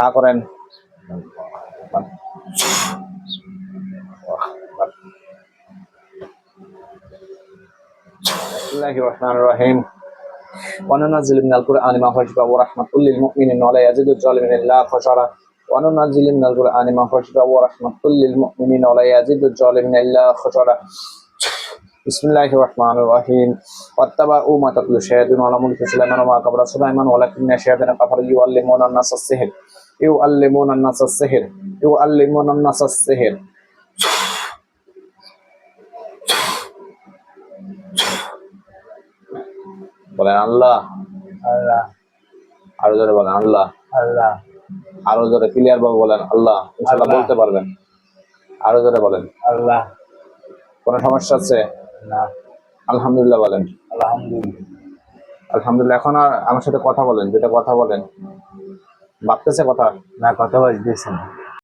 হা করেন بسم الله الرحمن الرحيم وننزل من القرآن ما هو شفاء ورحمة للمؤمنين ولا يزيد الظالمين إلا خسارة وننزل من القرآن ما هو شفاء ورحمة للمؤمنين ولا يزيد الظالمين إلا خسارة بسم الله الرحمن الرحيم واتبعوا ما تتلو الشياطين على ملك سليمان وما كبر سليمان ولكن الشياطين كفروا يعلمون الناس السحر you আল্লিমুন আন্নাসা Seher you আল্লিমুন আন্নাসা Seher. বলেন আল্লাহ। আল্লাহ। আরও জোরে বলেন আল্লাহ। আল্লাহ। আরও জোরে ক্লিয়ার ভাবে বলেন আল্লাহ। ইনশাআল্লাহ বলতে পারবেন। আরও জোরে বলেন। আল্লাহ। কোন সমস্যা আছে? না। আলহামদুলিল্লাহ বলেন। আলহামদুলিল্লাহ। আলহামদুলিল্লাহ এখন আর আমার সাথে কথা বলেন যেটা কথা বলেন। ভাবতেছে কথা না কথা বলতেছি না।